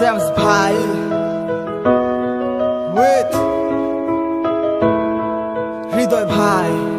themselves by with হৃদয় ভাই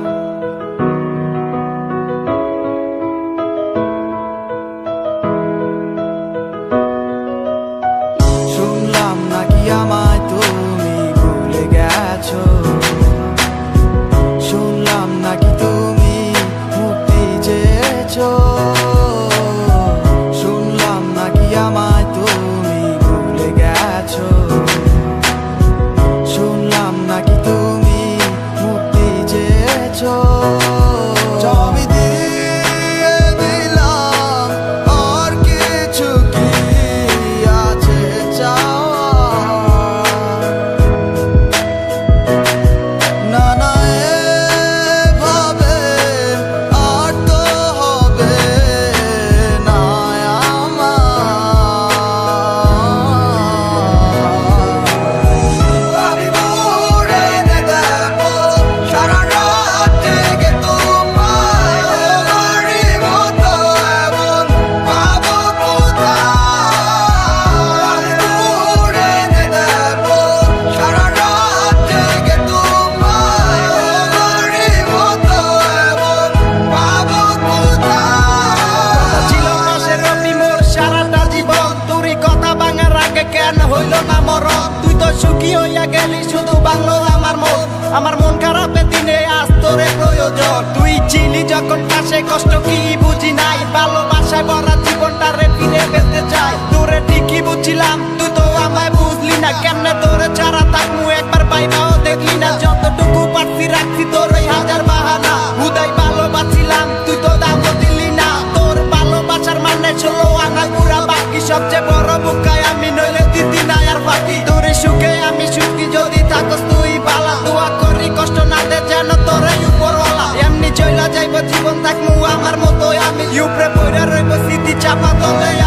আমার মন আমার মন খারাপে দিনে আস্ত তোরে প্রয়োজন। তুই চিলি যখন পাশে কষ্ট কি বুঝি নাই, ভালোবাসায় ভরা জীবনটা রে ফিরে পেতে চাই। donde